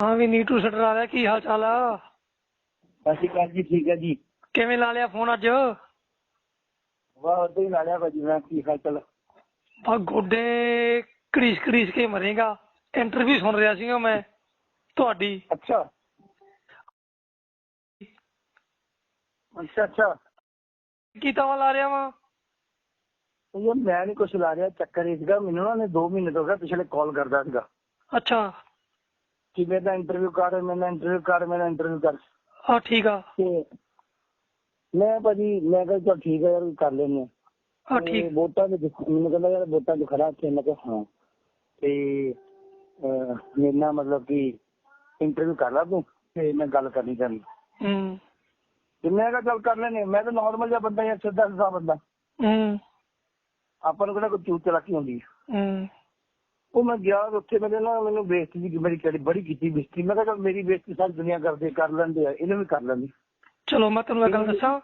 ਹਾਂ ਵੀ ਨੀਟੂ ਸਟਰ ਆ ਰਿਹਾ ਕੀ ਹਾਲ ਚਾਲ ਆ? ਸਤਿ ਸ਼੍ਰੀ ਅਕਾਲ ਜੀ ਠੀਕ ਹੈ ਜੀ। ਕਿਵੇਂ ਲਾ ਲਿਆ ਫੋਨ ਅੱਜ? ਵਾਹ ਉਦੋਂ ਹੀ ਲਾ ਲਿਆ ਭਾਜੀ ਮੈਂ ਕੀ ਹਾਲ ਚਾਲ? ਆ ਗੋਡੇ ਘੜੀਸ ਘੜੀਸ ਕੇ ਮਰੇਗਾ। ਇੰਟਰਵਿਊ ਸੁਣ ਰਿਹਾ ਸੀਗਾ ਮੈਂ ਤੁਹਾਡੀ। ਅੱਛਾ। ਅੱਛਾ ਅੱਛਾ। ਕੀ ਤਵਾ ਲਾ ਰਿਹਾ ਵਾ? ਇਹ ਮੈਂ ਨਹੀਂ ਕੁਛ ਲਾ ਰਿਹਾ ਚੱਕਰ ਇਹ ਸੀਗਾ ਮੈਨੂੰ ਨਾ ਨੇ 2 ਮਹੀਨੇ ਤੋਂ ਗਿਆ ਪਿਛਲੇ ਕਾਲ ਕਰਦਾ ਸੀਗਾ। ਅੱਛਾ। ਕਿ ਮੇਰਾ ਇੰਟਰਵਿਊ ਕਰ ਮੇਰਾ ਇੰਟਰਵਿਊ ਕਰ ਮੇਰਾ ਇੰਟਰਵਿਊ ਕਰ। ਆ ਠੀਕ ਆ। ਤੇ ਮੈਂ ਭਾਜੀ ਮੈਂ ਕਿਹਾ ਚਲ ਠੀਕ ਹੈ ਯਾਰ ਕਰ ਲੈਂਦੇ ਹਾਂ ਆ ਠੀਕ। ਵੋਟਾਂ ਦੇ ਮੈਨੂੰ ਕਹਿੰਦਾ ਯਾਰ ਵੋਟਾਂ 'ਚ ਖੜਾ ਤੇ ਮੈਂ ਕਿਹਾ ਹਾਂ। ਤੇ ਮੇਰੇ ਨਾਲ ਮਤਲਬ ਕਿ ਇੰਟਰਵਿਊ ਕਰ ਲਾ ਤੂੰ ਤੇ ਮੈਂ ਗੱਲ ਕਰਨੀ ਚਾਹੁੰਦੀ ਹੂੰ। ਤੇ ਮੈਂ ਕਿਹਾ ਚੱਲ ਕਰ ਲੈਨੇ ਮੈਂ ਤਾਂ ਨਾਰਮਲ ਜਿਹਾ ਬੰਦਾ ਯਾਰ ਸਿੱਧਾ ਸਿੱਧਾ ਬੰਦਾ। ਹੂੰ। ਆਪਾਂ ਨੂੰ ਕਿਹੜਾ ਕੋਈ ਚੂਤ ਚਲਾਕੀ ਹੁੰਦੀ ਹੈ ਹੂੰ। ਉਹ ਮੈਂ ਗਿਆ ਉੱਥੇ ਮੇਰੇ ਨਾ ਮੈਨੂੰ ਬੇਇੱਜ਼ਤੀ ਦੀ ਮੇਰੀ ਕਿਹੜੀ ਬੜੀ ਕੀਤੀ ਬੇਇੱਜ਼ਤੀ। ਮੈਂ ਕਿਹਾ ਚੱਲ ਮੇਰੀ ਬੇਇੱਜ਼ਤੀ ਸਾਰੀ ਦੁਨੀਆ ਕਰਦੇ ਕਰ ਲੈਂਦੇ ਆ ਇਹਨੇ ਵੀ ਕਰ ਲੈਂਦੀ। ਚਲੋ ਮੈਂ ਤੁਹਾਨੂੰ ਇੱਕ ਗੱਲ ਦੱਸਾਂ?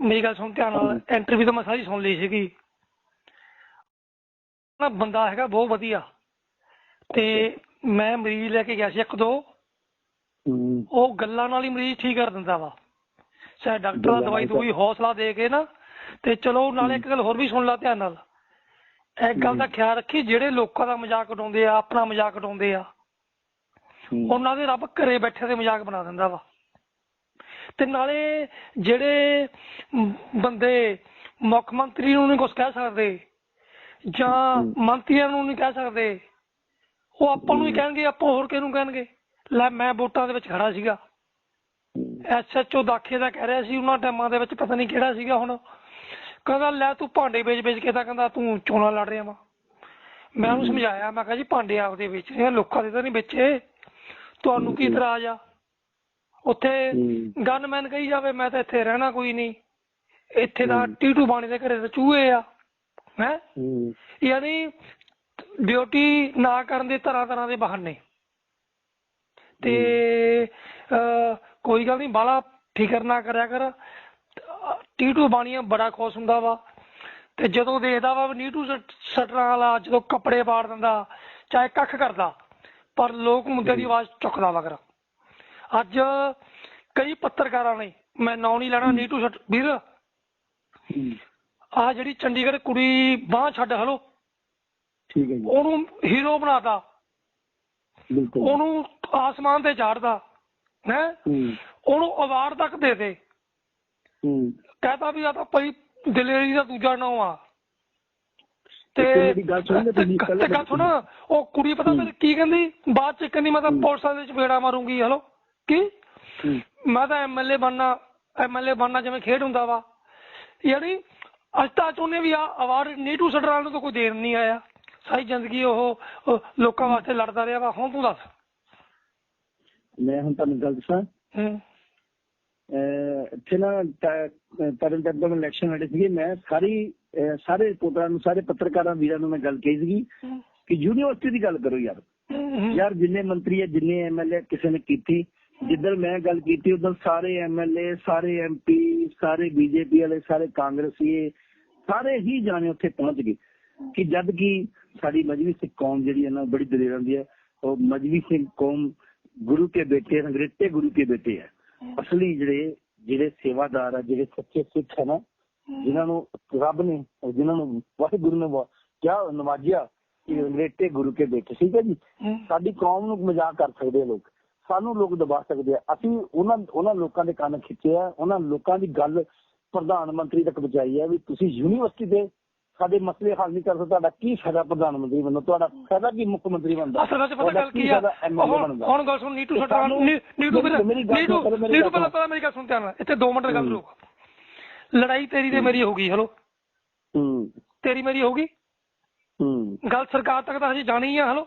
ਮੇਰੀ ਗੱਲ ਸੁਣ ਧਿਆਨ ਨਾਲ ਇੰਟਰਵਿਊ ਤਾਂ ਮੈਂ ਸਾਰੀ ਸੁਣ ਲਈ ਸੀਗੀ। ਨਾ ਬੰਦਾ ਹੈਗਾ ਬਹੁਤ ਵਧੀਆ। ਤੇ ਮੈਂ ਮਰੀਜ਼ ਲੈ ਕੇ ਗਿਆ ਸੀ ਇੱਕ ਦੋ। ਉਹ ਗੱਲਾਂ ਨਾਲ ਹੀ ਮਰੀਜ਼ ਠੀਕ ਕਰ ਦਿੰਦਾ ਵਾ। ਚਾਹੇ ਡਾਕਟਰ ਦਵਾਈ ਨਾਲ ਦੂਈ ਹੌਸਲਾ ਦੇ ਕੇ ਨਾ ਤੇ ਚਲੋ ਨਾਲੇ ਇੱਕ ਗੱਲ ਹੋਰ ਵੀ ਸੁਣ ਲਾ ਧਿਆਨ ਨਾਲ। ਇੱਕ ਗੱਲ ਦਾ ਖਿਆਲ ਰੱਖੀ ਜਿਹੜੇ ਲੋਕਾਂ ਦਾ ਮਜ਼ਾਕ ਉਡਾਉਂਦੇ ਆ ਆਪਣਾ ਮਜ਼ਾਕ ਉਡਾਉਂਦੇ ਆ। ਉਹਨਾਂ ਦੇ ਰੱਬ ਘਰੇ ਬੈਠੇ ਦੇ ਮਜ਼ਾਕ ਬਣਾ ਦਿੰਦਾ ਵਾ। ਤੇ ਨਾਲੇ ਜਿਹੜੇ ਬੰਦੇ ਮੁੱਖ ਮੰਤਰੀ ਨੂੰ ਨਹੀਂ ਕੁਝ ਕਹਿ ਸਕਦੇ ਜਾਂ ਮੰਤਰੀਆਂ ਨੂੰ ਨਹੀਂ ਕਹਿ ਸਕਦੇ ਉਹ ਆਪਾਂ ਨੂੰ ਹੀ ਕਹਿਣਗੇ ਆਪਾਂ ਹੋਰ ਕਿਹਨੂੰ ਕਹਿਣਗੇ? ਲੈ ਮੈਂ ਵੋਟਾਂ ਦੇ ਵਿੱਚ ਖੜਾ ਸੀਗਾ। ਐਸਐਚਓ ਦਾਖੇ ਦਾ ਕਹਿ ਰਿਹਾ ਸੀ ਉਹਨਾਂ ਟਾਈਮਾਂ ਦੇ ਵਿੱਚ ਪਤਾ ਨਹੀਂ ਕਿਹੜਾ ਸੀਗਾ ਹੁਣ। ਕਹਿੰਦਾ ਲੈ ਤੂੰ ਭਾਂਡੇ ਵੇਚ ਵੇਚ ਕੇ ਤਾਂ ਕਹਿੰਦਾ ਤੂੰ ਚੋਣਾਂ ਲੜ ਰਿਹਾ ਵਾ। ਮੈਂ ਉਹਨੂੰ ਸਮਝਾਇਆ ਮੈਂ ਕਿਹਾ ਜੀ ਭਾਂਡੇ ਆਪਦੇ ਵੇਚ ਰਹੇ ਲੋਕਾਂ ਦੇ ਤਾਂ ਨਹੀਂ ਵੇਚੇ। ਤੁਹਾਨੂੰ ਕੀ ਇਤਰਾਜ਼ ਆ? ਉੱਥੇ। ਗਨਮੈਨ ਕਹੀ ਜਾਵੇ ਮੈਂ ਤਾਂ ਇੱਥੇ ਰਹਿਣਾ ਕੋਈ ਨਹੀਂ। ਇੱਥੇ ਦਾ ਟੀਟੂ ਬਾਣੀ ਦੇ ਘਰੇ ਤਾਂ ਚੂਹੇ ਆ। ਹੈ? ਯਾਨੀ ਡਿਊਟੀ ਨਾ ਕਰਨ ਦੇ ਤਰ੍ਹਾਂ ਤਰ੍ਹਾਂ ਦੇ ਬਹਾਨੇ। ਤੇ ਕੋਈ ਗੱਲ ਨਹੀਂ ਬਾਲਾ ਫਿਕਰ ਨਾ ਕਰਿਆ ਕਰ। ਟੀਟੂ ਬਾਣੀਆ ਬੜਾ ਖੁਸ਼ ਹੁੰਦਾ ਵਾ। ਤੇ ਜਦੋਂ ਦੇਖਦਾ ਵਾ ਨੀਟੂ ਸਟ- ਸਟਰਾਂ ਵਾਲਾ ਜਦੋਂ ਕੱਪੜੇ ਪਾੜ ਦਿੰਦਾ ਚਾਹੇ ਕੱਖ ਕਰਦਾ ਪਰ ਲੋਕ ਮੁੱਦੇ ਦੀ ਆਵਾਜ਼ ਚੁੱਕਦਾ ਮਗਰ ਅੱਜ ਕਈ ਪੱਤਰਕਾਰਾਂ ਨੇ ਮੈਂ ਨਾਂ ਨਹੀਂ ਲੈਣਾ ਨੀਟੂ ਸਟ ਵੀਰ। ਆ ਜਿਹੜੀ ਚੰਡੀਗੜ੍ਹ ਕੁੜੀ ਬਾਹ ਛੱਡ ਹਲੋ। ਠੀਕ ਹੈ ਜੀ। ਉਹਨੂੰ ਹੀਰੋ ਬਣਾਤਾ। ਬਿਲਕੁਲ ਉਹਨੂੰ ਆਸਮਾਨ ਤੇ ਚਾੜਦਾ। ਹੈ? ਹੂੰ। ਉਹਨੂੰ ਅਵਾਰਡ ਤੱਕ ਦੇ ਦੇ। ਹੂੰ। ਕਹਤਾ ਵੀ ਆ ਤਾਂ ਭਾਈ ਦਲੇਰੀ ਦਾ ਦੂਜਾ ਨਾਮ ਆ। ਤੇ ਗੱਲ? ਤੇ- ਗੱਲ ਸੁਣ ਉਹ ਕੁੜੀ ਪਤਾ ਮੇਰੇ ਕੀ ਕਹਿੰਦੀ? ਬਾਅਦ ਚ ਕਹਿੰਦੀ ਮੈਂ ਤਾਂ ਪੁਲਿਸ ਦੇ ਚਪੇੜਾ ਮਾਰੂੰਗੀ ਹਲੋ। ਕੀ। ਮੈਂ ਤਾਂ ਐਮਐਲਏ ਬਣਨਾ ਐਮਐਲਏ ਬਣਨਾ ਜਿਵੇਂ ਖੇਡ ਹੁੰਦਾ ਵਾ। ਯਾਨੀ ਅੱਜ ਤੱਕ ਉਹਨੇ ਵੀ ਆ ਅਵਾਰਡ ਨੀਟੂ ਸਟਰਾਲ ਨੂੰ ਤਾਂ ਕੋਈ ਦੇਣ ਨਹੀਂ ਆਇਆ। ਸਾਰੀ ਜ਼ਿੰਦਗੀ ਉਹ ਲੋਕਾਂ ਵਾਸਤੇ ਲੜਦਾ ਰਿਹਾ ਵਾ। ਹੁਣ ਤੂੰ ਦੱਸ। ਮੈਂ ਹੁਣ ਤੁਹਾਨੂੰ ਗੱਲ ਦੱਸਾਂ। ਇੱਥੇ ਨਾ ਤਰਨ ਤਾਰਨ ਤੋਂ ਇਲੈਕਸ਼ਨ ਲੜੇ ਸੀਗੇ। ਮੈਂ ਸਾਰੀ ਸਾਰੇ ਰਿਪੋਰਟਰਾਂ ਨੂੰ, ਸਾਰੇ ਪੱਤਰਕਾਰਾਂ ਵੀਰਾਂ ਨੂੰ ਮੈਂ ਗੱਲ ਕਹੀ ਸੀਗੀ ਕਿ ਯੂਨੀਵਰਸਿਟੀ ਦੀ ਗੱਲ ਕਰੋ ਯਾਰ। ਯਾਰ, ਜਿੰਨੇ ਮੰਤਰੀ ਹੈ ਜਿੰਨੇ ਐਮਐਲਏ ਕਿਸੇ ਨੇ ਕੀਤੀ। ਜਿੱਦਣ ਮੈਂ ਗੱਲ ਕੀਤੀ, ਉਦੋਂ ਸਾਰੇ ਐਮਐਲਏ ਸਾਰੇ ਐਮਪੀ ਸਾਰੇ ਬੀਜੇਪੀ ਵਾਲੇ, ਸਾਰੇ ਕਾਂਗਰਸੀ ਸਾਰੇ ਹੀ ਜਾਣੇ ਉੱਥੇ ਪਹੁੰਚ ਗਏ। ਕਿ ਜਦ ਕਿ ਸਾਡੀ ਮਜਬੀ ਸਿੱਖ ਕੌਮ ਜਿਹੜੀ ਹੈ ਨਾ ਬੜੀ ਦਲੇਰ ਹੁੰਦੀ ਹੈ ਉਹ ਮਜਬੀ ਸਿੰਘ ਕੌਮ ਗੁਰੂ ਕੇ ਬੇਟੇ ਅੰਗਰੇਜ਼ੇ ਗੁਰੂ ਕੇ ਬੇਟੇ ਹੈ ਅਸਲੀ ਜਿਹੜੇ ਜਿਹੜੇ ਸੇਵਾਦਾਰ ਆ ਜਿਹੜੇ ਸੱਚੇ ਸਿੱਖ ਹੈ ਨਾ ਜਿਨ੍ਹਾਂ ਨੂੰ ਰੱਬ ਨੇ ਜਿਨ੍ਹਾਂ ਨੂੰ ਵਾਹਿਗੁਰੂ ਨੇ ਕਿਆ ਨਵਾਜਿਆ ਕਿ ਅੰਗਰੇਜ਼ੇ ਗੁਰੂ ਕੇ ਬੇਟੇ ਠੀਕ ਹੈ ਜੀ? ਸਾਡੀ ਕੌਮ ਨੂੰ ਮਜ਼ਾਕ ਕਰ ਸਕਦੇ ਆ ਲੋਕ। ਸਾਨੂੰ ਲੋਕ ਦਬਾ ਸਕਦੇ ਆ। ਅਸੀਂ ਉਹਨਾਂ ਉਹਨਾਂ ਲੋਕਾਂ ਦੇ ਕੰਨ ਖਿੱਚੇ ਆ ਉਹਨਾਂ ਲੋਕਾਂ ਦੀ ਗੱਲ ਪ੍ਰਧਾਨ ਮੰਤਰੀ ਤੱਕ ਪਹੁੰਚਾਈ ਹੈ ਵੀ ਤੁਸੀਂ ਯੂਨੀਵਰਸਿਟੀ ਦੇ ਸਾਡੇ ਮਸਲੇ ਹੱਲ ਨਹੀਂ ਕਰ ਸਕਦੇ ਤੁਹਾਡਾ ਕੀ ਫਾਇਦਾ ਪ੍ਰਧਾਨ ਮੰਤਰੀ ਬਣਨ ਫਾਇਦਾ ਤੁਹਾਡਾ ਕੀ ਮੁੱਖ ਮੰਤਰੀ ਬਣਦਾ? ਅਸਲ ਵਿੱਚ ਪਤਾ ਗੱਲ ਕੀ ਆ? ਫਾਇਦਾ ਹੁਣ ਗੱਲ ਸੁਣ ਨੀਟੂ ਸਟਰਾਂ ਨੀਟੂ ਨੀਟੂ ਨੀਟੂ ਪਹਿਲਾਂ। ਪਹਿਲਾਂ ਮੇਰੀ ਗੱਲ ਸੁਣ ਧਿਆਨ ਨਾਲ। ਇੱਥੇ 2 ਮਿੰਟ ਗੱਲ। ਰੁਕ। ਲੜਾਈ ਤੇਰੀ ਤੇ ਮੇਰੀ ਹੋ ਗਈ ਹਲੋ। ਹੂੰ। ਤੇਰੀ ਮੇਰੀ ਹੋ ਗਈ ਹੂੰ। ਗੱਲ ਸਰਕਾਰ ਤੱਕ ਤਾਂ ਹਜੇ ਜਾਣੀ ਆ ਹਲੋ।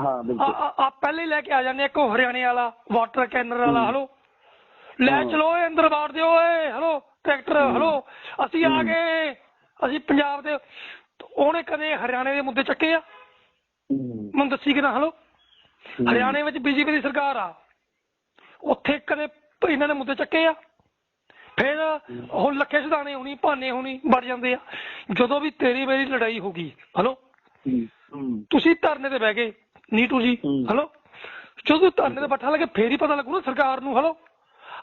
ਹਾਂ ਬਿਲਕੁਲ। ਆ- ਪਹਿਲੇ ਲੈ ਕੇ ਆ ਜਾਂਦੇ ਇੱਕ ਹਰਿਆਣੇ ਵਾਲਾ ਵਾਟਰ ਕੈਨਰ ਵਾਲਾ। ਹਲੋ। ਲੈ। ਚਲੋ ਇਹ ਅੰਦਰ ਬਾੜ ਦਿਓ ਓਏ ਹਲੋ। ਟਰੈਕਟਰ। ਹਲੋ। ਅਸੀਂ ਆ। ਗਏ। ਅਸੀਂ ਪੰਜਾਬ ਦੇ ਉਹਨੇ ਕਦੇ ਹਰਿਆਣੇ ਦੇ ਮੁੱਦੇ ਚੱਕੇ ਆ? ਮੈਨੂੰ ਦੱਸੀ ਕਿ ਨਾ ਹਲੋ। ਹਰਿਆਣੇ ਵਿੱਚ ਬੀਜੇਪੀ ਦੀ ਸਰਕਾਰ ਆ। ਉੱਥੇ ਕਦੇ ਇਹਨਾਂ ਨੇ ਮੁੱਦੇ ਚੱਕੇ ਆ? ਫਿਰ ਹੁਣ ਲੱਖੇ ਸਿਧਾਣੇ ਹੋਣੀ ਭਾਨੇ ਹੋਣੀ ਵੜ ਜਾਂਦੇ ਆ। ਜਦੋਂ ਵੀ ਤੇਰੀ ਮੇਰੀ ਲੜਾਈ ਹੋ ਗਈ ਹਲੋ? ਤੁਸੀਂ ਧਰਨੇ ਤੇ ਬਹਿ ਗਏ ਨੀਟੂ ਜੀ ਹੂੰ। ਹਲੋ? ਜਦੋਂ ਧਰਨੇ ਦੇ ਬੱਠਾ ਲੱਗੇ ਫੇਰ ਹੀ ਪਤਾ ਲੱਗੂ ਨਾ ਸਰਕਾਰ ਨੂੰ ਹਲੋ?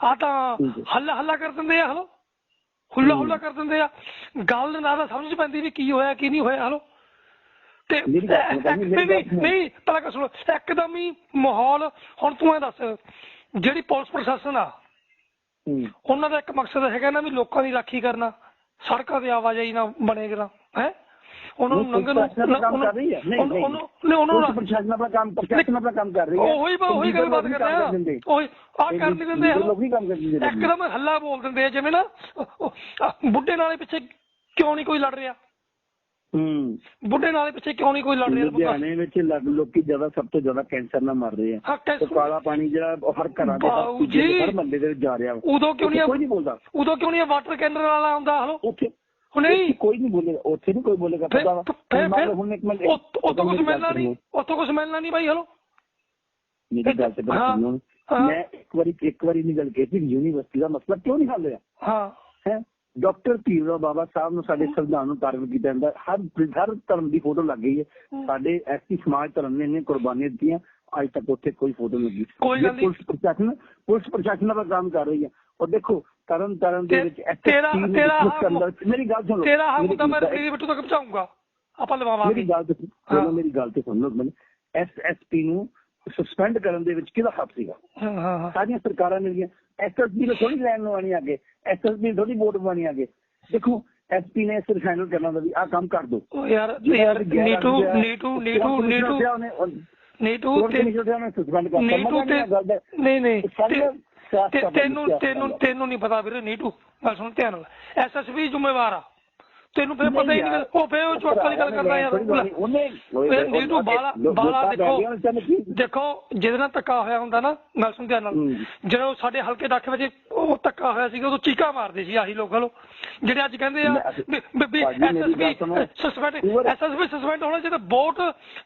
ਆ ਤਾਂ। ਹੱਲਾ ਹੱਲਾ ਕਰ ਦਿੰਦੇ ਆ ਹਲੋ? ਹੁੱਲਾ ਹੁੱਲਾ ਕਰ ਦਿੰਦੇ ਆ। ਗੱਲ ਨਾ ਤਾਂ ਸਮਝ ਪੈਂਦੀ ਵੀ ਕੀ ਹੋਇਆ ਕੀ ਨਹੀਂ ਹੋਇਆ ਹਲੋ। ਤੇ ਨਹੀਂ। ਨਹੀਂ ਪਹਿਲਾਂ ਗੱਲ ਸੁਣੋ। ਇੱਕਦਮ ਹੀ ਮਾਹੌਲ ਹੁਣ ਤੂੰ ਇਹ ਦੱਸ ਜਿਹੜੀ ਪੁਲਿਸ ਪ੍ਰਸ਼ਾਸਨ ਆ ਉਹਨਾਂ ਦਾ ਇੱਕ ਮਕਸਦ ਹੈਗਾ ਨਾ ਵੀ ਲੋਕਾਂ ਦੀ ਰਾਖੀ ਕਰਨਾ ਸੜਕਾਂ ਤੇ ਆਵਾਜਾਈ ਨਾ ਬਣੇਗਾ ਨੂੰ ਹੈ। ਨਹੀਂ, ਉਹਨੂੰ- ਨਹੀਂ। ਉਹਨੂੰ ਨਹੀਂ, ਉਹਨੂੰ ਪੁਲਿਸ ਪ੍ਰਸ਼ਾਸਨ ਆਪਣਾ ਕੰਮ ਪ੍ਰਸ਼ਾਸਨ ਆਪਣਾ ਕੰਮ ਕਰ ਰਹੀ ਹੈ। ਉਹੀ ਬ- ਉਹੀ ਗੱਲ ਬਾਤ ਕਰ ਰਿਹਾ ਦਿੰਦੇ ਉਹੀ ਆ ਕਰ ਨਹੀਂ ਦਿੰਦੇ ਹਲੋ ਲੋਕ ਹੀ ਕੰਮ ਕਰ ਦਿੰਦੇ ਨੇ। ਇੱਕਦਮ ਹੱਲਾ ਬੋਲ ਦਿੰਦੇ ਆ ਜਿਵੇਂ ਨਾ ਉਹ- ਉਹ- ਆਹ ਬੁੱਢੇ ਨਾਲੇ ਪਿੱਛੇ ਕਿਉਂ ਨਹੀਂ ਕੋਈ ਲੜ ਰਿਹਾ? ਹੂੰ। ਬੁੱਢੇ ਨਾਲੇ ਪਿੱਛੇ ਕਿਉਂ ਨਹੀਂ ਕੋਈ ਲੜ ਰਿਹਾ? ਲੁਧਿਆਣੇ ਵਿੱਚ ਲੋਕੀ ਜ਼ਿਆਦਾ ਸਭ ਤੋਂ ਜ਼ਿਆਦਾ ਕੈਂਸਰ ਨਾਲ ਮਰ ਰਹੇ ਆ। ਕਾਲਾ ਪਾਣੀ ਜਿਹੜਾ ਹਰ ਘਰਾਂ ਦੇ ਹਰ ਮਹੱਲੇ ਦੇ ਜਾ ਰਿਹਾ। ਉਦੋਂ ਕਿਉਂ ਨਹੀਂ ਕੋਈ ਨਹੀਂ ਬੋਲਦਾ। ਉਦੋਂ ਕਿਉਂ ਨਹੀਂ ਵਾਟਰ ਕੈਨਰ ਵਾਲਾ ਆਉਂਦਾ? ਹਲੋ। ਉੱਥੇ ਹੁਣ ਨਹੀਂ ਉੱਥੇ ਕੋਈ ਨਹੀਂ ਬੋਲੇਗਾ ਉੱਥੇ ਨਹੀਂ ਕੋਈ ਬੋਲੇਗਾ ਫਿਰ ਪਤਾ ਵਾ। ਫਿਰ ਹੁਣ ਮੰਨ ਫਿਰ ਲਓ ਹੁਣ ਇੱਕ ਮਿੰਟ ਉੱਥ- ਉੱਥੋਂ ਕੁਝ ਮਿਲਣਾ ਨਹੀਂ ਉੱਥੋਂ ਕੁਝ ਮਿਲਣਾ ਨਹੀਂ ਬਾਈ ਹਲੋ ਮੇਰੀ ਗੱਲ ਤੇ ਬਸ ਹਾਂ, ਸੁਣੋ। ਹਾਂ। ਮੈਂ ਇੱਕ ਵਾਰੀ ਇੱਕ ਵਾਰੀ ਨਹੀਂ ਗੱਲ ਕੀਤੀ ਯੂਨੀਵਰਸਿਟੀ ਦਾ ਮਸਲਾ ਕਿਉਂ ਨਹੀਂ ਹੱਲ ਹੋਇਆ? ਹਾਂ। ਹੈ? ਡਾਕਟਰ ਭੀਮਰਾਓ ਬਾਬਾ ਸਾਹਿਬ ਨੂੰ ਸਾਡੇ ਸੰਵਿਧਾਨ ਨੂੰ ਧਾਰਨ ਕੀਤਾ ਜਾਂਦਾ। ਹਰ ਹਰ ਧਰਮ ਦੀ ਫੋਟੋ ਲੱਗ ਗਈ ਹੈ। ਸਾਡੇ ਐਸੀ ਸਮਾਜ ਧਰਮ ਨੇ ਇੰਨੇ ਕੁਰਬਾਨੀਆਂ ਦਿੱਤੀਆਂ। ਅੱਜ ਤੱਕ ਉੱਥੇ ਕੋਈ ਫੋਟੋ ਨਹੀਂ ਕੋਈ ਗੱਲ। ਪੁਲਿਸ ਪ੍ਰਸ਼ਾਸਨ ਪੁਲਿਸ ਪ੍ਰਸ਼ਾਸਨ ਦਾ ਕੰਮ ਕਰ ਰਹੀ ਹੈ। ਉਹ ਦੇਖੋ ਤਰਨ ਤਰਨ ਦੇ ਵਿੱਚ ਤੇਰਾ- ਨੂੰ ਤੇਰਾ ਮੇਰੀ ਗੱਲ ਸੁਣੋ ਤੇਰਾ ਹੱਕ ਤਾਂ ਮੈਂ ਰਣਜੀਤ ਬਿੱਟੂ ਤੱਕ ਪਹੁੰਚਾਉਂਗਾ ਆਪਾਂ ਲਵਾਵਾਂਗੇ। ਮੇਰੀ ਗੱਲ। ਸੁਣੋ ਮੇਰੀ ਗੱਲ ਤੇ ਸੁਣ ਲਓ। ਮੈਨੂੰ ਐਸਐਸਪੀ ਨੂੰ ਸਸਪੈਂਡ ਕਰਨ ਦੇ ਵਿੱਚ ਕਿਹਦਾ ਹੱਕ ਸੀਗਾ? ਹਾਂ ਹਾਂ ਸਾਰੀਆਂ ਸਰਕਾਰਾਂ ਮਿਲੀਆਂ। ਐਸਐਸਪੀ ਨੂੰ ਥੋੜੀ ਲੈਣ ਲਵਾਣੀ ਅੱਗੇ। ਐਸਐਸਪੀ ਥੋੜੀ ਵੋਟ ਪਵਾਉਣੀ ਅੱਗੇ। ਦੇਖੋ ਐਸਪੀ ਨੇ ਸਿਰ ਫਾਈਨਲ ਕਰਨਾ ਦਾ ਵੀ ਆਹ ਕੰਮ ਕਰ ਦੋ। ਯਾਰ ਯਾਰ ਨੀਟੂ ਨੀਟੂ ਨੀਟੂ ਨੀਟੂ ਨੀਟੂ ਤੇ- ਸਸਪੈਂਡ ਕਰ ਨੀਟੂ ਤੇ ਨਹੀਂ ਨਹੀਂ। ਤੈਨੂੰ ਤੈਨੂੰ। ਤੈਨੂੰ ਨਹੀਂ ਪਤਾ ਵੀਰੇ ਨੀਟੂ ਗੱਲ ਸੁਣ ਧਿਆਨ ਨਾਲ। ਐਸਐਸਪੀ ਜ਼ਿੰਮੇਵਾਰ ਆ। ਤੈਨੂੰ ਫਿਰ ਪਤਾ ਹੀ ਨਹੀਂ ਉਹ ਫੇਰ ਉਹ ਚੁੱਕ ਵਾਲੀ ਗੱਲ ਕਰਦਾ ਯਾਰ ਉਹਨੇ ਨੀਟੂ ਬਾਲਾ ਬਾਲਾ ਦੇਖੋ ਦੇਖੋ ਜਿਹਦੇ ਨਾਲ ਧੱਕਾ ਹੋਇਆ ਹੁੰਦਾ ਨਾ ਸੁਣ ਧਿਆਨ ਨਾਲ। ਜਦੋਂ ਸਾਡੇ ਹਲਕੇ ਦਾਖੇ ਵਿੱਚ ਉਹ ਧੱਕਾ ਹੋਇਆ ਸੀਗਾ ਉਦੋਂ ਚੀਕਾ ਮਾਰਦੇ ਸੀ ਆਹੀ ਲੋਕ ਹਲੋ। ਜਿਹੜੇ ਅੱਜ ਕਹਿੰਦੇ ਆ ਐਸਐਸਪੀ ਸੁਣੋ। ਸਸਪੈਂਡ ਐਸਐਸਪੀ ਸਸਪੈਂਡ ਹੋਣਾ ਚਾਹੀਦਾ। ਵੋਟ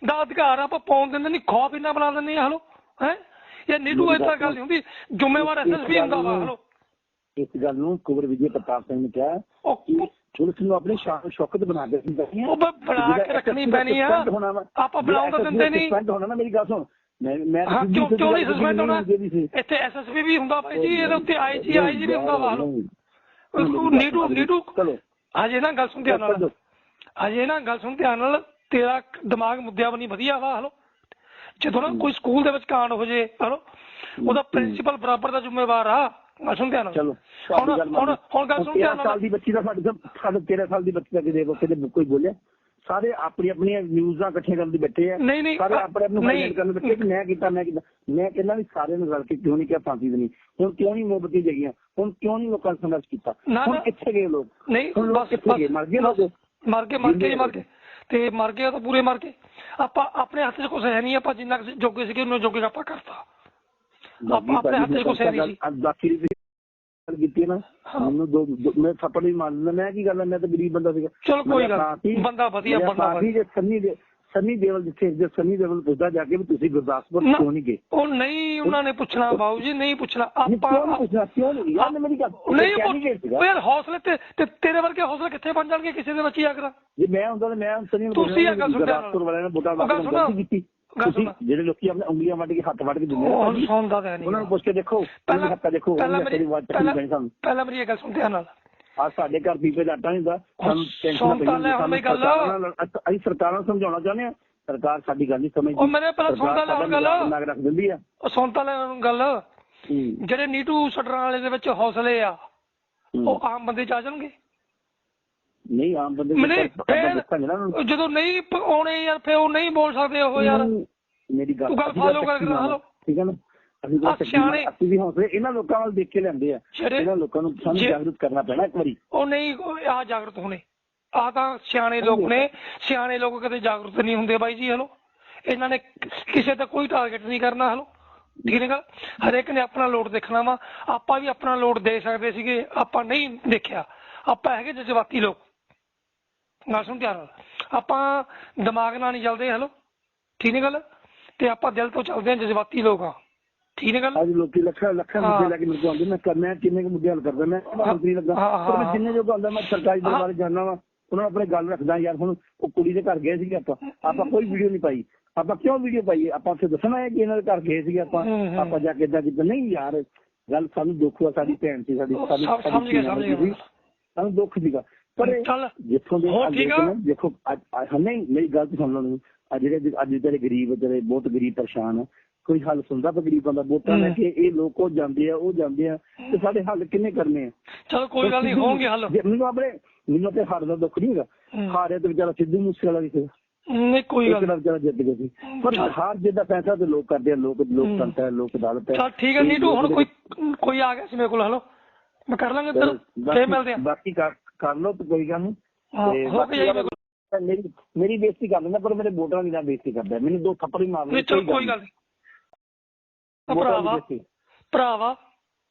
ਦਾ ਅਧਿਕਾਰ ਆਪਾਂ ਪਾਉਣ ਦਿੰਦੇ ਨਹੀਂ ਖੌਫ ਇੰਨਾ ਬਣਾ ਦਿੰਦੇ ਆ ਹਲੋ। ਹੈ? ਇਹ ਨੀਟੂ ਏਦਾਂ ਗੱਲ ਨਹੀਂ ਹੁੰਦੀ। ਜ਼ਿੰਮੇਵਾਰ ਗੱਲ ਹੁੰਦਾ ਵਾ ਹਲੋ। ਇਸ ਗੱਲ ਨੂੰ ਕੁਬਰ ਵਿਜੇ ਪ੍ਰਤਾਪ ਸਿੰਘ ਨੇ ਕਿਹਾ ਪੁਲਿਸ ਨੂੰ ਆਪਣੀ ਸ਼ਾਨ ਸ਼ੌਕਤ ਬਣਾ ਰੱਖਣੀ ਉਹ ਬਣਾ ਕੇ ਰੱਖਣੀ ਪੈਣੀ ਆ। ਆਪਾਂ ਬਣਾਉਣ ਤਾਂ ਦਿੰਦੇ ਨਹੀਂ। ਸਸਪੈਂਡ ਹੋਣਾ ਨਾ ਮੇਰੀ ਗੱਲ ਸੁਣ। ਮੈਂ ਮੈਂ ਕਿਉਂ ਕਿਉਂ ਨਹੀਂ ਸਸਪੈਂਡ ਹੋਣਾ। ਇੱਥੇ ਐਸਐਸਪੀ ਵੀ ਹੁੰਦਾ ਭਾਈ ਜੀ ਇਹਦੇ ਉੱਤੇ ਆਈਜੀ ਆਈਜੀ ਵੀ ਹੁੰਦਾ ਵਾ। ਹਲੋ ਨਹੀਂ। ਉਹ ਨੀਟੂ ਨੀਟੂ ਚਲੋ। ਹਜੇ ਨਾ ਗੱਲ ਸੁਣ ਧਿਆਨ ਨਾਲ। ਹਜੇ ਨਾ ਗੱਲ ਸੁਣ ਧਿਆਨ ਨਾਲ। ਤੇਰਾ ਦਿਮਾਗ ਮੁੱਦਿਆ ਬਣੀ ਵਧੀਆ ਵਾ ਹਲੋ। ਜਦੋਂ ਨਾ ਕੋਈ ਸਕੂਲ ਦੇ ਵਿੱਚ ਕਾਂਡ ਹੋ ਜੇ ਹਲੋ। ਉਹਦਾ ਪ੍ਰਿੰਸੀਪਲ ਬਰਾਬਰ ਦਾ ਜ਼ਿੰਮੇਵਾਰ ਆ। ਸੁਣ ਧਿਆਨ ਨਾਲ ਚਲੋ ਹੁਣ ਹੁਣ ਹੁਣ ਗੱਲ ਸੁਣ ਧਿਆਨ 13 ਸਾਲ ਨਾਲ ਦੀ ਬੱਚੀ ਦਾ ਸਾਡੇ ਸਾਡੇ 13 ਸਾਲ ਦੀ ਬੱਚੀ ਦਾ ਕਿਤੇ ਕਿਤੇ ਕੋਈ ਬੋਲਿਆ? ਸਾਰੇ ਆਪਣੀ ਆਪਣੀਆਂ ਨਿਊਜ਼ਾਂ ਇਕੱਠੀਆਂ ਕਰਨ ਦੀ ਬੈਠੇ ਆ। ਨਹੀਂ, ਨਹੀਂ, ਸਾਰੇ ਆਪਣੇ ਆਪ ਨੂੰ। ਹਾਈਲਾਈਟ ਕਰਨ ਬੈਠੇ ਕਿ ਮੈਂ ਕੀਤਾ ਮੈਂ ਕੀਤਾ। ਮੈਂ ਕਹਿੰਦਾ ਵੀ ਸਾਰਿਆਂ ਨੂੰ ਰਲ ਕੇ ਕਿਉਂ ਨਹੀਂ ਕਿਹਾ ਫਾਂਸੀ ਦੇਣੀ? ਹੁਣ ਕਿਉਂ ਨਹੀਂ ਮੋਮਬਤੀ ਜਗੀਆਂ ਹੁਣ ਕਿਉਂ ਨਹੀਂ ਲੋਕਾਂ ਨੇ ਸੰਘਰਸ਼ ਕੀਤਾ? ਹੁਣ। ਕਿੱਥੇ ਗਏ ਲੋਕ? ਨਹੀਂ ਹੁਣ ਲੋਕ ਬਸ ਕਿੱਥੇ ਗਏ? ਮਰ ਗਏ ਲੋਕ। ਮਰ ਗਏ ਮਰ ਗਏ ਮਰ ਗਏ। ਤੇ ਮਰ ਗਏ ਤਾਂ ਪੂਰੇ ਮਰ ਗਏ। ਆਪਾਂ ਆਪਣੇ ਹੱਥ 'ਚ ਕੁਛ ਹੈ ਨਹੀਂ ਆਪਾਂ ਜਿੰਨਾ ਕੁ ਜੋਗੇ ਸੀਗੇ ਉਹਨਾਂ ਜੋਗੇ ਆਪਾਂ ਕਰਤਾ। ਬਾਕੀ ਦੀ ਗੱਲ ਕੀਤੀ ਨਾ ਹਾਂ। ਮੈਨੂੰ ਦੋ ਮੈਂ ਥੱਪੜ ਮਾਰ ਦਿੰਦਾ ਮੈਂ ਕੀ ਗੱਲ ਹੈ ਮੈਂ ਤਾਂ ਗਰੀਬ ਬੰਦਾ ਸੀਗਾ। ਚਲੋ ਕੋਈ ਗੱਲ ਹੀ- ਬੰਦਾ ਵਧੀਆ, ਬੰਦਾ ਹੀ ਜੇ ਸੰਨੀ ਦੇ ਸੰਨੀ ਦੇਵਲ ਜਿੱਥੇ ਜੇ ਸੰਨੀ ਦੇਵਲ ਪੁੱਛਦਾ ਜਾ ਕੇ ਵੀ ਤੁਸੀਂ ਗੁਰਦਾਸਪੁਰ ਕਿਉਂ ਨਹੀਂ ਗਏ? ਉਹ ਨਹੀਂ ਉਹਨਾਂ ਨੇ ਪੁੱਛਣਾ ਬਾਊ ਜੀ ਨਹੀਂ ਪੁੱਛਣਾ। ਨਹੀਂ, ਕਿਉਂ ਨਹੀਂ ਆਪਾਂ ਪੁੱਛਣਾ? ਕਿਉਂ ਨਹੀਂ ਯਾਰ ਮੇਰੀ ਗੱਲ ਨਹੀਂ ਉਹ ਯਾਰ ਹੌਸਲੇ ਤੇ ਤੇਰੇ ਵਰਗੇ ਹੌਸਲੇ ਕਿੱਥੇ ਬਣ ਜਾਣਗੇ ਕਿਸੇ ਦੇ ਬੱਚੇ ਆਗਰਾ ਜੇ ਮੈਂ ਹੁੰਦਾ ਤਾਂ ਮੈਂ ਸੰਨੀ ਨੂੰ ਤੁਸੀਂ। ਗੁਰਦਾਸਪੁਰ ਵਾਲਿਆਂ ਨੇ ਸੁਣੋ। ਗਲਤੀ ਕੀਤੀ। ਤੁਸੀਂ। ਜਿਹੜੇ ਲੋਕੀ ਆਪਣੇ ਉਂਗਲੀਆਂ ਵੱਢ ਕੇ ਹੱਥ ਵੱਢ ਕੇ ਦਿੰਦੇ ਉਹ ਨੇ ਸੁਣਦਾ ਤਾਂ ਨਹੀਂ ਉਹਨਾਂ ਨੂੰ ਪੁੱਛ ਕੇ ਦੇਖੋ ਪਹਿਲਾਂ ਹੱਥਾਂ ਦੇਖੋ ਪਹਿਲਾਂ ਮੇਰੀ ਪਹਿਲਾਂ ਜਾਣੀ ਸਾਨੂੰ ਪਹਿਲਾਂ ਮੇਰੀ ਗੱਲ ਸੁਣ ਧਿਆਨ ਨਾਲ। ਆ ਸਾਡੇ ਘਰ ਪੀਪੇ ਦਾ ਆਟਾ ਨਹੀਂ ਹੁੰਦਾ। ਸਾਨੂੰ ਟੈਨਸ਼ਨ ਗੱਲ। ਅਸੀਂ ਸਰਕਾਰਾਂ ਨੂੰ ਸਮਝਾਉਣਾ ਚਾਹੁੰਦੇ ਆ ਸਰਕਾਰ ਸਾਡੀ ਗੱਲ ਨਹੀਂ ਸਮਝਦੀ। ਉਹ ਮੇਰੇ ਪਹਿਲਾਂ ਸੁਣ ਤਾਂ ਲੈ ਗੱਲ। ਨਾਗ ਰੱਖ ਦਿੰਦੀ ਆ। ਉਹ ਸੁਣ ਤਾਂ ਲੈ ਗੱਲ। ਜਿਹੜੇ ਨੀਟੂ ਸਟਰਾਂ ਵਾਲੇ ਦੇ ਵਿੱਚ ਹੌਸਲੇ ਆ। ਉਹ ਆਮ ਬੰਦੇ ਚ ਆ ਜਾਣਗੇ? ਨਹੀਂ ਆਮ ਬੰਦੇ ਨਹੀਂ ਆਪਾਂ ਦੱਸਾਂਗੇ ਨਾ ਉਹਨਾਂ ਨੂੰ। ਫਿਰ ਜਦੋਂ ਨਹੀਂ ਪ- ਆਉਣੇ ਯਾਰ ਫਿਰ ਉਹ ਨਹੀਂ ਬੋਲ ਸਕਦੇ ਉਹ ਯਾਰ। ਮੇਰੀ ਗੱਲ ਤੂੰ ਗੱਲ follow ਤਾਂ ਕਰ ਸ਼ਕਤੀਮਾਨ ਹੈਲੋ। ਠੀਕ ਹੈ ਨਾ? ਅਸੀਂ ਆਹ ਸ਼ਕਤੀਮਾਨ- ਸਿਆਣੇ- ਅਸੀਂ ਵੀ ਹੌਸਲੇ ਇਹਨਾਂ ਲੋਕਾਂ ਵੱਲ ਦੇਖ ਕੇ ਲੈਂਦੇ ਆ। ਜਿਹੜੇ- ਇਹਨਾਂ ਲੋਕਾਂ ਨੂੰ ਸਾਨੂੰ ਜੇ- ਜਾਗਰੂਕ ਕਰਨਾ ਪੈਣਾ ਇੱਕ ਵਾਰੀ। ਉਹ ਨਹੀਂ ਆ ਜਾਗਰਤ ਹੋਣੇ। ਆ ਤਾਂ ਸਿਆਣੇ ਲੋਕ ਨੇ। ਸਿਆਣੇ ਲੋਕ ਕਦੇ ਜਾਗਰੂਕ ਨਹੀਂ ਹੁੰਦੇ ਬਾਈ ਜੀ ਹਲੋ। ਇਹਨਾਂ ਨੇ ਕਿਸੇ ਦਾ ਕੋਈ ਟਾਰਗੇਟ ਨਹੀਂ ਕਰਨਾ ਹਲੋ। ਠੀਕ ਹੈ ਗੱਲ? ਹਰੇਕ ਨੇ ਆਪਣਾ ਲੋਡ ਦੇਖਣਾ ਵਾ। ਆਪਾਂ ਵੀ ਆਪਣਾ ਲੋਡ ਦੇ ਸਕਦੇ ਸੀਗੇ। ਆਪਾਂ ਨਹੀਂ ਦੇਖਿਆ। ਆਪਾਂ ਹੈਗੇ ਜਜ਼ਬਾਤੀ ਲੋਕ। ਗੱਲ ਸੁਣ ਧਿਆਨ ਨਾਲ ਆਪਾਂ ਦਿਮਾਗ ਨਾਲ ਨਹੀਂ ਚੱਲਦੇ ਹਲੋ ਠੀਕ ਹੈ ਗੱਲ? ਤੇ ਆਪਾਂ ਦਿਲ ਤੋਂ ਚੱਲਦੇ ਹਾਂ ਜਜ਼ਬਾਤੀ ਲੋਕ ਆ ਠੀਕ ਹੈ ਗੱਲ? ਅੱਜ ਲੋਕੀ ਲੱਖਾਂ ਲੱਖਾਂ। ਮੁੱਦੇ ਲੈ ਕੇ ਮੇਰੇ ਕੋਲ ਆਉਂਦੇ ਮੈਂ ਕਰਨਾ ਕਿੰਨੇ ਕੁ ਮੁੱਦੇ ਹੱਲ ਕਰਦਾ ਮੈਂ ਮੰਤਰੀ ਲੱਗਾ। ਪਰ ਮੈਂ। ਜਿੰਨੇ ਜੋ ਗੱਲ ਮੈਂ ਸਰਕਾਰੀ ਦਰਬਾਰੇ ਜਾਣਾ ਵਾ ਉਹਨਾਂ ਆਪਣੇ ਗੱਲ ਰੱਖਦਾ ਯਾਰ ਹੁਣ ਉਹ ਕੁੜੀ ਦੇ ਘਰ ਗਏ ਸੀਗੇ ਆਪਾਂ। ਆਪਾਂ ਕੋਈ ਵੀਡੀਓ ਨਹੀਂ ਪਾਈ। ਆਪਾਂ ਕਿਉਂ ਵੀਡੀਓ ਪਾਈਏ? ਆਪਾਂ ਉੱਥੇ ਦੱਸਣਾ ਹੈ ਕਿ ਇਹਨਾਂ ਦੇ ਘਰ ਗਏ ਸੀ ਆਪਾਂ। ਆਪਾਂ ਜਾ ਕੇ ਇਦਾਂ ਕੀਤਾ ਨਹੀਂ ਯਾਰ ਗੱਲ ਸਾਨੂੰ ਦੁੱਖ ਹੋਇਆ ਸਾਡੀ ਭੈਣ ਸੀ ਸਾਡੀ ਸਾਡੀ ਸਮਝ ਗਿਆ, ਸਮਝ ਗਿਆ। ਸਾਨੂੰ ਦੁੱਖ ਸੀਗਾ। ਪਰ ਜਿੱਥੋਂ ਦੇ ਹੋਰ ਠੀਕ ਆ? ਦੇਖੋ ਨਹੀਂ ਮੇਰੀ ਗੱਲ ਤਾਂ ਸੁਣ ਲਓ ਅੱਜ ਜਿਹੜੇ ਅੱਜ ਜਿਹੜੇ ਗਰੀਬ ਜਿਹੜੇ ਬਹੁਤ ਗਰੀਬ ਪਰੇਸ਼ਾਨ ਆ ਕੋਈ ਹੱਲ ਸੁਣਦਾ ਤਾਂ ਗਰੀਬਾਂ ਦਾ ਵੋਟਾਂ ਲੈ। ਕੇ ਇਹ ਲੋਕ ਉਹ ਜਾਂਦੇ ਆ ਉਹ ਜਾਂਦੇ ਆ ਤੇ ਸਾਡੇ ਹੱਲ ਕਿੰਨੇ ਕਰਨੇ ਆ ਚਲ ਕੋਈ ਗੱਲ ਨਹੀਂ ਹੋਣਗੇ ਹੱਲ ਮੈਨੂੰ ਆਪਣੇ ਮੈਨੂੰ ਤੇ ਹਾਰ ਦਾ ਦੁੱਖ ਨਹੀਂ ਹੈਗਾ ਹੂੰ। ਹਾਰਿਆ ਤੇ ਵਿਚਾਰਾ ਸਿੱਧੂ ਮੂਸੇ ਵਾਲਾ ਵੀ ਸੀ ਨਹੀਂ ਕੋਈ ਗੱਲ ਦਾ ਵਿਚਾਰਾ ਜਿੱਤ ਗਿਆ ਸੀ ਪਰ। ਹਾਰ ਜਿੱਦਾਂ ਪੈਸਾ ਤੇ ਲੋਕ ਕਰਦੇ ਆ ਲੋਕ। ਲੋਕਤੰਤਰ ਹੈ ਲੋਕ ਅਦਾਲਤ ਹੈ ਚਲ ਠੀਕ ਹੈ ਨੀਟੂ ਹੁਣ ਕੋਈ ਕੋਈ ਆ ਗਿਆ ਸੀ ਮੇਰੇ ਕੋਲ ਹਲੋ ਮੈਂ ਕਰ ਲਾਂਗੇ ਬਾਕੀ- ਮਿਲਦੇ ਆ ਬਾਕੀ ਕਰ ਕਰ ਲਓ ਤੇ ਕੋਈ ਗੱਲ ਨਹੀਂ। ਤੇ ਹੋ ਮੇਰੀ ਮੇਰੀ ਬੇਇੱਜ਼ਤੀ ਕਰ ਲੈਂਦਾ ਪਰ ਮੇਰੇ ਵੋਟਰਾਂ ਦੀ ਨਾ ਬੇਇੱਜ਼ਤੀ ਕਰਦਾ ਮੈਨੂੰ ਦੋ ਥੱਪੜ ਹੀ ਮਾਰ ਨਹੀਂ ਚਲ ਕੋਈ ਗੱਲ ਨਹੀਂ। ਉਹ ਵੋਟਰਾਂ ਦੀ ਭਰਾਵਾ ਬੇਇੱਜ਼ਤੀ। ਭਰਾਵਾ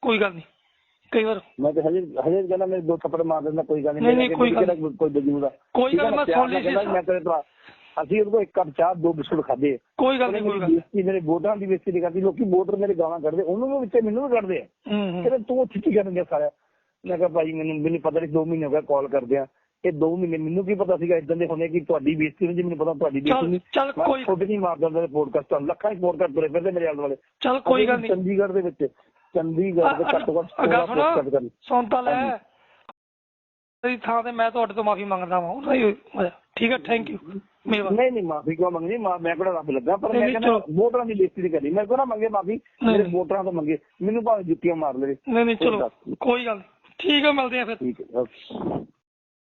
ਕੋਈ ਗੱਲ ਨਹੀਂ। ਕਈ ਵਾਰ ਮੈਂ ਤੇ ਹਜੇ ਹਜੇ ਕਹਿੰਦਾ ਮੇਰੇ ਦੋ ਥੱਪੜ ਮਾਰ ਦਿੰਦਾ ਕੋਈ ਗੱਲ ਨਹੀਂ। ਨਹੀਂ, ਨਹੀਂ, ਮੇਰਾ ਕੋਈ ਗੱਲ ਕਿਹੜਾ ਕੋਈ ਦਜੂਦਾ ਕੋਈ ਗੱਲ ਮੈਂ ਸੁਣ ਲਈ ਸੀ ਮੈਂ ਤੇਰੇ ਤੋਂ ਅਸੀਂ ਉਹਦੇ ਕੋਲ ਇੱਕ ਕੱਪ ਚਾਹ ਦੋ ਬਿਸਕੁਟ ਖਾਦੇ ਕੋਈ ਗੱਲ ਨਹੀਂ ਕੋਈ ਗੱਲ ਨੀ। ਮੇਰੇ ਵੋਟਰਾਂ ਦੀ ਬੇਇੱਜ਼ਤੀ ਨਹੀਂ ਕਰਦੀ। ਲੋਕੀ ਵੋਟਰ ਮੇਰੇ ਗਾਲਾਂ ਕੱਢਦੇ ਉਹਨੂੰ ਵੀ ਵਿੱਚੇ ਮੈਨੂੰ ਵੀ ਕੱਢਦੇ ਆ। ਹੂੰ ਹੂੰ। ਕਹਿੰਦੇ ਤੂੰ ਛਿੱਟੀ ਕਰਨਗੇ ਸਾਰਾ ਮੈਂ ਕਿਹਾ ਭਾਈ ਮੈਨੂੰ ਮੈਨੂੰ ਪਤਾ ਨਹੀਂ 2 ਮਹੀਨੇ ਹੋ ਗਏ ਕਾਲ ਕਰਦੇ ਆ। ਇਹ 2 ਮਹੀਨੇ ਮੈਨੂੰ ਕੀ ਪਤਾ ਸੀਗਾ ਇਦਾਂ ਦੇ ਹੋਣੇ ਕਿ ਤੁਹਾਡੀ ਬੇਇੱਜ਼ਤੀ ਨਹੀਂ ਜੀ ਮੈਨੂੰ ਪਤਾ ਤੁਹਾਡੀ ਬੇਇੱਜ਼ਤੀ ਨਹੀਂ ਚੱਲ ਕੋਈ ਖੁਦ ਨਹੀਂ ਮਾਰਦਾ ਮੇਰੇ ਪੋਡਕਾਸਟ ਲੱਖਾਂ ਹੀ ਪੋਡਕਾਸਟ ਤੁਰੇ ਫਿਰਦੇ ਮੇਰੇ ਆਲੇ ਵਾਲੇ ਚੱਲ ਕੋਈ ਗੱਲ ਨਹੀਂ। ਚੰਡੀਗੜ੍ਹ ਦੇ ਵਿੱਚ ਚੰਡੀਗੜ੍ਹ ਦੇ ਘੱਟੋ ਘੱਟ ਅੱਗਾ 16 ਪੋਡਕਾਸਟ ਸੁਣ। ਤਾਂ ਲੈ। ਤੇਰੀ ਥਾਂ ਤੇ ਮੈਂ ਤੁਹਾਡੇ ਤੋਂ ਮਾਫੀ ਮੰਗਦਾ ਹਾਂ ਉਹਨਾਂ ਹੀ। ਠੀਕ ਹੈ ਥੈਂਕ ਯੂ ਨਹੀਂ ਨਹੀਂ ਮਾਫੀ ਕਿਉਂ ਮੰਗਣੀ? ਮਾ- ਮੈਂ ਕਿਹੜਾ ਰੱਬ ਲੱਗਾ? ਪਰ ਨਹੀਂ, ਮੈਂ ਨਹੀਂ, ਕਹਿੰਦਾ। ਵੋਟਰਾਂ ਦੀ ਬੇਇੱਜ਼ਤੀ ਨਹੀਂ ਕਰਨੀ। ਮੈਂ ਕੋਨਾ ਮੰਗੇ ਮਾਫੀ? ਨਹੀਂ, ਮੇਰੇ ਨਹੀਂ। ਵੋਟਰਾਂ ਤੋਂ ਮੰਗੇ। ਮੈਨੂੰ ਭਾਵੇਂ ਜੁੱਤੀਆਂ ਮਾਰ ਲਵੇ। ਨਹੀਂ ਨਹੀਂ ਚਲੋ। ਕੋਈ ਗੱਲ ਨੀ। ਠੀਕ ਆ ਮਿਲਦੇ ਆ ਫਿਰ। ਠੀਕ ਹੈ ਓਕੇ